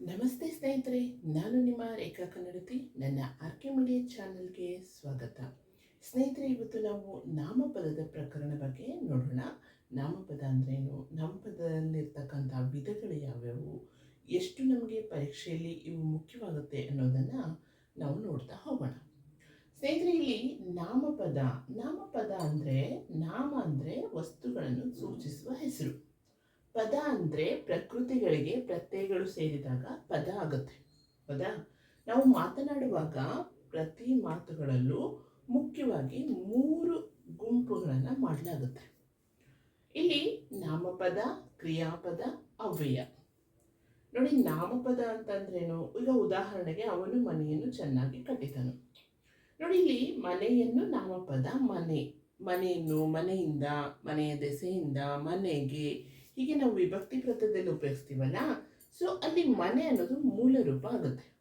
ನಮಸ್ತೆ ಸ್ನೇಹಿತರೆ, ನಾನು ನಿಮ್ಮ ರೇಖಾ ಕನ್ನಡತಿ. ನನ್ನ ಆರ್ಕೆ ಮೀಡಿಯಾ ಚಾನಲ್ಗೆ ಸ್ವಾಗತ. ಸ್ನೇಹಿತರೆ, ಇವತ್ತು ನಾವು ನಾಮಪದದ ಪ್ರಕರಣ ಬಗ್ಗೆ ನೋಡೋಣ. ನಾಮಪದ ಅಂದ್ರೇನು? ನಾಮಪದದಲ್ಲಿರ್ತಕ್ಕಂಥ ವಿಧಗಳು ಯಾವ್ಯಾವು? ಎಷ್ಟು ನಮಗೆ ಪರೀಕ್ಷೆಯಲ್ಲಿ ಇವು ಮುಖ್ಯವಾಗುತ್ತೆ ಅನ್ನೋದನ್ನು ನಾವು ನೋಡ್ತಾ ಹೋಗೋಣ. ಸ್ನೇಹಿತರೆ, ಇಲ್ಲಿ ನಾಮಪದ ನಾಮಪದ ಅಂದರೆ ನಾಮ ಅಂದರೆ ವಸ್ತುಗಳನ್ನು ಸೂಚಿಸುವ ಹೆಸರು. ಪದ ಅಂದರೆ ಪ್ರಕೃತಿಗಳಿಗೆ ಪ್ರತ್ಯಯಗಳು ಸೇರಿದಾಗ ಪದ ಆಗುತ್ತೆ. ಹೌದಾ ನಾವು ಮಾತನಾಡುವಾಗ ಪ್ರತಿ ಮಾತುಗಳಲ್ಲೂ ಮುಖ್ಯವಾಗಿ ಮೂರು ಗುಂಪುಗಳನ್ನು ಮಾಡಲಾಗುತ್ತೆ. ಇಲ್ಲಿ ನಾಮಪದ, ಕ್ರಿಯಾಪದ, ಅವ್ಯಯ. ನೋಡಿ, ನಾಮಪದ ಅಂತಂದ್ರೇನು? ಈಗ ಉದಾಹರಣೆಗೆ ಅವನು ಮನೆಯನ್ನು ಚೆನ್ನಾಗಿ ಕಟ್ಟಿದನು ನೋಡಿ, ಇಲ್ಲಿ ಮನೆಯನ್ನು ನಾಮಪದ ಮನೆ. ಮನೆಯನ್ನು ಮನೆಯಿಂದ, ಮನೆಯ ದೆಸೆಯಿಂದ, ಮನೆಗೆ ಹೀಗೆ ನಾವು ವಿಭಕ್ತಿ ಪ್ರತ್ಯದಲ್ಲಿ ಉಪಯೋಗಿಸ್ತೀವಲ್ಲ? ಸೊ ಅಲ್ಲಿ ಮನೆ ಅನ್ನೋದು ಮೂಲ ರೂಪ ಆಗುತ್ತೆ.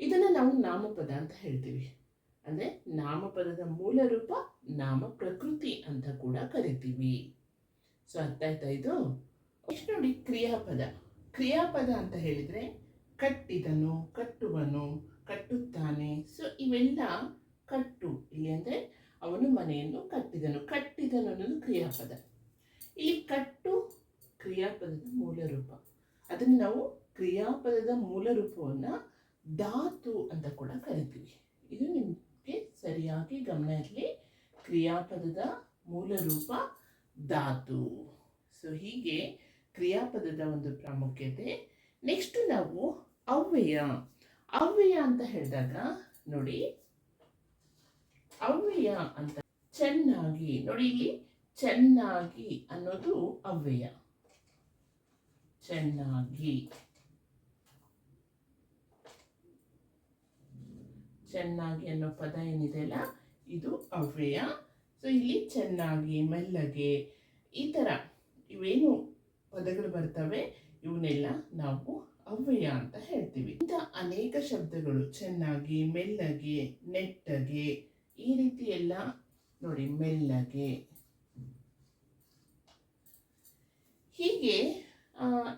ಇದನ್ನು ನಾವು ನಾಮಪದ ಅಂತ ಹೇಳ್ತೀವಿ. ಅಂದರೆ ನಾಮಪದದ ಮೂಲ ರೂಪ ನಾಮ ಪ್ರಕೃತಿ ಅಂತ ಕೂಡ ಕರಿತೀವಿ. ಸೊ ಅರ್ಥ ಆಯ್ತಾ ಇದು? ಇಷ್ಟು ನೋಡಿ ಕ್ರಿಯಾಪದ. ಕ್ರಿಯಾಪದ ಅಂತ ಹೇಳಿದರೆ ಕಟ್ಟಿದನು, ಕಟ್ಟುವನು, ಕಟ್ಟುತ್ತಾನೆ. ಸೊ ಇವೆಲ್ಲ ಕಟ್ಟು, ಇಲ್ಲಿ ಅಂದರೆ ಅವನು ಮನೆಯನ್ನು ಕಟ್ಟಿದನು. ಕಟ್ಟಿದನು ಅನ್ನೋದು ಕ್ರಿಯಾಪದ. ಇಲ್ಲಿ ಕಟ್ಟು ಕ್ರಿಯಾಪದದ ಮೂಲ ರೂಪ. ಅದನ್ನು ನಾವು ಕ್ರಿಯಾಪದದ ಮೂಲ ರೂಪವನ್ನು ಧಾತು ಅಂತ ಕೂಡ ಕರಿತೀವಿ. ಇದು ನಿಮಗೆ ಸರಿಯಾಗಿ ಗಮನ ಇರಲಿ. ಕ್ರಿಯಾಪದದ ಮೂಲ ರೂಪ ಧಾತು. ಸೊ ಹೀಗೆ ಕ್ರಿಯಾಪದದ ಒಂದು ಪ್ರಾಮುಖ್ಯತೆ. ನೆಕ್ಸ್ಟ್ ನಾವು ಅವ್ಯಯ. ಅವ್ಯಯ ಅಂತ ಹೇಳಿದಾಗ ನೋಡಿ, ಅವ್ಯಯ ಅಂತ ಚೆನ್ನಾಗಿ, ನೋಡಿ ಇಲ್ಲಿ ಚೆನ್ನಾಗಿ ಅನ್ನೋದು ಅವ್ಯಯ. ಚೆನ್ನಾಗಿ. ಚೆನ್ನಾಗಿ ಅನ್ನೋ ಪದ ಏನಿದೆಯಲ್ಲ ಇದು ಅವ್ಯಯ. ಸೊ ಇಲ್ಲಿ ಚೆನ್ನಾಗಿ, ಮೆಲ್ಲಗೆ, ಈ ಥರ ಇವೇನು ಪದಗಳು ಬರ್ತವೆ? ಇವನ್ನೆಲ್ಲ ನಾವು ಅವ್ಯಯ ಅಂತ ಹೇಳ್ತೀವಿ. ಇಂಥ ಅನೇಕ ಶಬ್ದಗಳು, ಚೆನ್ನಾಗಿ, ಮೆಲ್ಲಗೆ, ನೆಟ್ಟಗೆ, ಈ ರೀತಿ ಎಲ್ಲ ನೋಡಿ, ಮೆಲ್ಲಗೆ. ಹೀಗೆ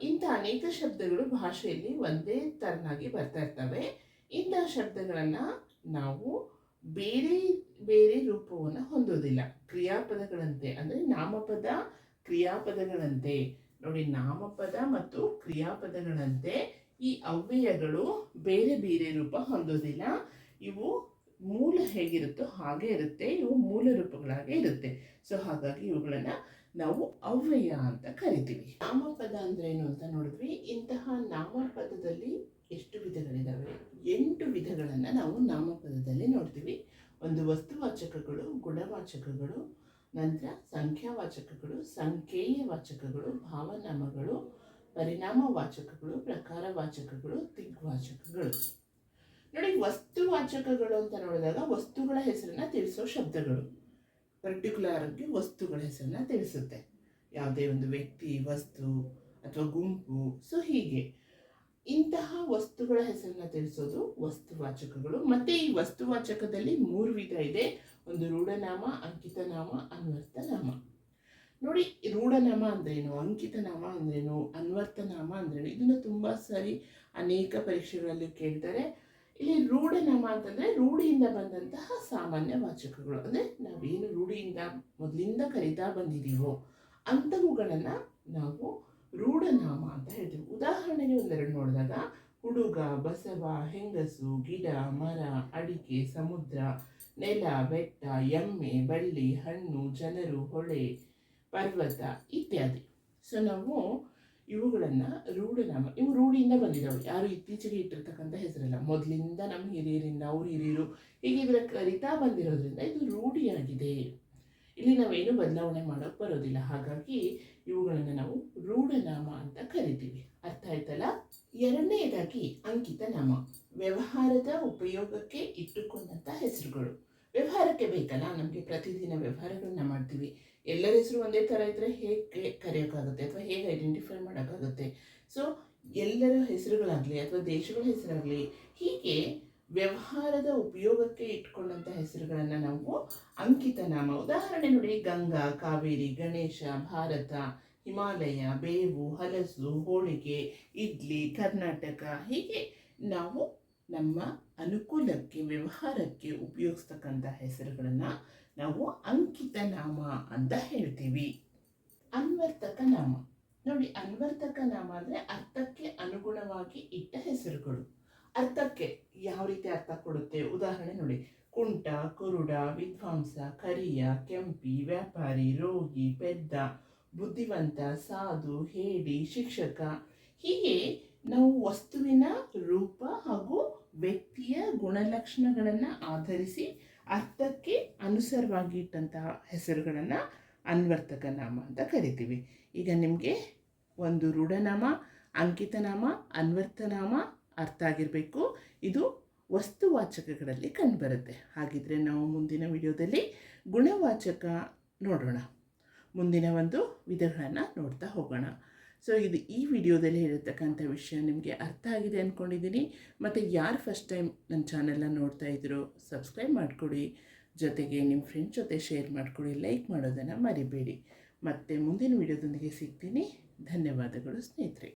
ಇಂಥ ಅನೇಕ ಶಬ್ದಗಳು ಭಾಷೆಯಲ್ಲಿ ಒಂದೇ ತರನಾಗಿ ಬರ್ತಾ ಇರ್ತವೆ. ಇಂಥ ಶಬ್ದಗಳನ್ನು ನಾವು ಬೇರೆ ಬೇರೆ ರೂಪವನ್ನು ಹೊಂದೋದಿಲ್ಲ ಕ್ರಿಯಾಪದಗಳಂತೆ, ಅಂದರೆ ನಾಮಪದ, ಕ್ರಿಯಾಪದಗಳಂತೆ. ನೋಡಿ, ನಾಮಪದ ಮತ್ತು ಕ್ರಿಯಾಪದಗಳಂತೆ ಈ ಅವ್ಯಯಗಳು ಬೇರೆ ಬೇರೆ ರೂಪ ಹೊಂದೋದಿಲ್ಲ ಇವು ಮೂಲ ಹೇಗಿರುತ್ತೋ ಹಾಗೆ ಇರುತ್ತೆ. ಇವು ಮೂಲ ರೂಪಗಳಾಗೆ ಇರುತ್ತೆ. ಸೊ ಹಾಗಾಗಿ ಇವುಗಳನ್ನು ನಾವು ಅವ್ಯಯ ಅಂತ ಕರಿತೀವಿ. ನಾಮಪದ ಅಂದ್ರೆ ಏನು ಅಂತ ನೋಡಿದ್ವಿ. ಇಂತಹ ನಾಮಪದದಲ್ಲಿ ಎಷ್ಟು ವಿಧಗಳಿದಾವೆ? ಎಂಟು ವಿಧಗಳನ್ನು ನಾವು ನಾಮಪದದಲ್ಲಿ ನೋಡ್ತೀವಿ. ಒಂದು ವಸ್ತುವಾಚಕಗಳು, ಗುಣವಾಚಕಗಳು, ನಂತರ ಸಂಖ್ಯಾವಾಚಕಗಳು ಸಂಖ್ಯೇಯ ವಾಚಕಗಳು ಭಾವನಾಮಗಳು ಪರಿಣಾಮ ವಾಚಕಗಳು ಪ್ರಕಾರ ವಾಚಕಗಳು ದಿಗ್ವಾಚಕಗಳು. ನೋಡಿ, ವಸ್ತುವಾಚಕಗಳು ಅಂತ ನೋಡಿದಾಗ ವಸ್ತುಗಳ ಹೆಸರನ್ನ ತಿಳಿಸೋ ಶಬ್ದಗಳು. ಪರ್ಟಿಕ್ಯುಲರ್ ಆಗಿ ವಸ್ತುಗಳ ಹೆಸರನ್ನ ತಿಳಿಸುತ್ತೆ. ಯಾವುದೇ ಒಂದು ವ್ಯಕ್ತಿ, ವಸ್ತು ಅಥವಾ ಗುಂಪು, ಸೊ ಹೀಗೆ. ಇಂತಹ ವಸ್ತುಗಳ ಹೆಸರನ್ನ ತಿಳಿಸೋದು ವಸ್ತುವಾಚಕಗಳು. ಮತ್ತೆ ಈ ವಸ್ತುವಾಚಕದಲ್ಲಿ ಮೂರು ವಿಧ ಇದೆ. ಒಂದು ರೂಢನಾಮ, ಅಂಕಿತನಾಮ ಅನ್ವರ್ಥನಾಮ ನೋಡಿ, ರೂಢನಾಮ ಅಂದ್ರೇನು, ಅಂಕಿತನಾಮ ಅಂದ್ರೇನು ಅನ್ವರ್ಥನಾಮ ಅಂದ್ರೇನು, ಇದನ್ನು ತುಂಬ ಸಾರಿ ಅನೇಕ ಪರೀಕ್ಷೆಗಳಲ್ಲಿ ಕೇಳ್ತಾರೆ. ಇಲ್ಲಿ ರೂಢನಾಮ ಅಂತಂದರೆ ರೂಢಿಯಿಂದ ಬಂದಂತಹ ಸಾಮಾನ್ಯ ವಾಚಕಗಳು. ಅಂದರೆ ನಾವೇನು ರೂಢಿಯಿಂದ ಮೊದಲಿಂದ ಕರೀತಾ ಬಂದಿದ್ದೀವೋ ಅಂಥವುಗಳನ್ನು ನಾವು ರೂಢನಾಮ ಅಂತ ಹೇಳ್ತೀವಿ. ಉದಾಹರಣೆಗೆ ಒಂದೆರಡು ನೋಡಿದಾಗ ಹುಡುಗ, ಬಸವ, ಹೆಂಗಸು, ಗಿಡ, ಮರ, ಅಡಿಕೆ, ಸಮುದ್ರ, ನೆಲ, ಬೆಟ್ಟ, ಎಮ್ಮೆ, ಬಳ್ಳಿ, ಹಣ್ಣು, ಜನರು, ಹೊಳೆ, ಪರ್ವತ ಇತ್ಯಾದಿ. ಸೊ ನಾವು ಇವುಗಳನ್ನು ರೂಢನಾಮ, ಇವು ರೂಢಿಯಿಂದ ಬಂದಿದ್ದಾವೆ ಯಾರು ಇತ್ತೀಚೆಗೆ ಇಟ್ಟಿರ್ತಕ್ಕಂಥ ಹೆಸರಲ್ಲ, ಮೊದಲಿಂದ ನಮ್ಮ ಹಿರಿಯರಿಂದ, ಅವ್ರ ಹಿರಿಯರು ಹೀಗೆ ಇದರ ಕರಿತಾ ಬಂದಿರೋದ್ರಿಂದ ಇದು ರೂಢಿಯಾಗಿದೆ. ಇಲ್ಲಿ ನಾವೇನು ಬದಲಾವಣೆ ಮಾಡೋಕೆ ಬರೋದಿಲ್ಲ. ಹಾಗಾಗಿ ಇವುಗಳನ್ನು ನಾವು ರೂಢನಾಮ ಅಂತ ಕರಿತೀವಿ. ಅರ್ಥ ಆಯ್ತಲ್ಲ? ಎರಡನೆಯದಾಗಿ ಅಂಕಿತ ನಾಮ. ವ್ಯವಹಾರದ ಉಪಯೋಗಕ್ಕೆ ಇಟ್ಟುಕೊಂಡಂಥ ಹೆಸರುಗಳು. ವ್ಯವಹಾರಕ್ಕೆ ಬೇಕಲ್ಲ? ನಮಗೆ ಪ್ರತಿದಿನ ವ್ಯವಹಾರಗಳನ್ನ ಮಾಡ್ತೀವಿ. ಎಲ್ಲರ ಹೆಸರು ಒಂದೇ ಥರ ಇದ್ದರೆ ಹೇಗೆ ಕರೆಯೋಕ್ಕಾಗುತ್ತೆ ಅಥವಾ ಹೇಗೆ ಐಡೆಂಟಿಫೈ ಮಾಡೋಕ್ಕಾಗುತ್ತೆ? ಸೊ ಎಲ್ಲರ ಹೆಸರುಗಳಾಗಲಿ ಅಥವಾ ದೇಶಗಳ ಹೆಸರಾಗಲಿ ಹೀಗೆ ವ್ಯವಹಾರದ ಉಪಯೋಗಕ್ಕೆ ಇಟ್ಕೊಂಡಂಥ ಹೆಸರುಗಳನ್ನು ನಾವು ಅಂಕಿತನಾಮ ಉದಾಹರಣೆ ನೋಡಿ ಗಂಗಾ, ಕಾವೇರಿ, ಗಣೇಶ, ಭಾರತ, ಹಿಮಾಲಯ, ಬೇವು, ಹಲಸು, ಹೋಳಿಗೆ, ಇಡ್ಲಿ, ಕರ್ನಾಟಕ ಹೀಗೆ ನಾವು ನಮ್ಮ ಅನುಕೂಲಕ್ಕೆ, ವ್ಯವಹಾರಕ್ಕೆ ಉಪಯೋಗಿಸ್ತಕ್ಕಂಥ ಹೆಸರುಗಳನ್ನು ನಾವು ಅಂಕಿತ ನಾಮ ಅಂತ ಹೇಳ್ತೀವಿ. ಅನ್ವರ್ತಕ ನಾಮ. ನೋಡಿ, ಅನ್ವರ್ತಕ ನಾಮ ಅಂದರೆ ಅರ್ಥಕ್ಕೆ ಅನುಗುಣವಾಗಿ ಇಟ್ಟ ಹೆಸರುಗಳು. ಅರ್ಥಕ್ಕೆ ಯಾವ ರೀತಿ ಅರ್ಥ ಕೊಡುತ್ತೆ? ಉದಾಹರಣೆ ನೋಡಿ. ಕುಂಟ, ಕುರುಡ, ವಿದ್ವಾಂಸ, ಕರಿಯ, ಕೆಂಪಿ, ವ್ಯಾಪಾರಿ, ರೋಗಿ, ಪೆದ್ದ, ಬುದ್ಧಿವಂತ, ಸಾಧು, ಹೇಡಿ, ಶಿಕ್ಷಕ ಹೀಗೆ ನಾವು ವಸ್ತುವಿನ ರೂಪ ಹಾಗೂ ವ್ಯಕ್ತಿಯ ಗುಣಲಕ್ಷಣಗಳನ್ನು ಆಧರಿಸಿ ಅರ್ಥಕ್ಕೆ ಅನುಸಾರವಾಗಿ ಇಟ್ಟಂತಹ ಹೆಸರುಗಳನ್ನು ಅನ್ವರ್ತಕ ನಾಮ ಅಂತ ಕರಿತೀವಿ. ಈಗ ನಿಮಗೆ ಒಂದು ರೂಢನಾಮ, ಅಂಕಿತನಾಮ, ಅನ್ವರ್ತನಾಮ ಅರ್ಥ ಆಗಿರಬೇಕು. ಇದು ವಸ್ತುವಾಚಕಗಳಲ್ಲಿ ಕಂಡುಬರುತ್ತೆ. ಹಾಗಿದ್ರೆ ನಾವು ಮುಂದಿನ ವಿಡಿಯೋದಲ್ಲಿ ಗುಣವಾಚಕ ನೋಡೋಣ. ಮುಂದಿನ ಒಂದು ವಿಧಗಳನ್ನು ನೋಡ್ತಾ ಹೋಗೋಣ. ಸೊ ಇದು ಈ ವಿಡಿಯೋದಲ್ಲಿ ಹೇಳಿರ್ತಕ್ಕಂಥ ವಿಷಯ ನಿಮಗೆ ಅರ್ಥ ಆಗಿದೆ ಅಂದ್ಕೊಂಡಿದ್ದೀನಿ ಮತ್ತು ಯಾರು ಫಸ್ಟ್ ಟೈಮ್ ನನ್ನ ಚಾನೆಲ್ನ ನೋಡ್ತಾ ಇದ್ರು ಸಬ್ಸ್ಕ್ರೈಬ್ ಮಾಡಿಕೊಡಿ. ಜೊತೆಗೆ ನಿಮ್ಮ ಫ್ರೆಂಡ್ಸ್ ಜೊತೆ ಶೇರ್ ಮಾಡಿಕೊಡಿ. ಲೈಕ್ ಮಾಡೋದನ್ನು ಮರಿಬೇಡಿ. ಮತ್ತು ಮುಂದಿನ ವಿಡಿಯೋದೊಂದಿಗೆ ಸಿಗ್ತೀನಿ. ಧನ್ಯವಾದಗಳು ಸ್ನೇಹಿತರೆ.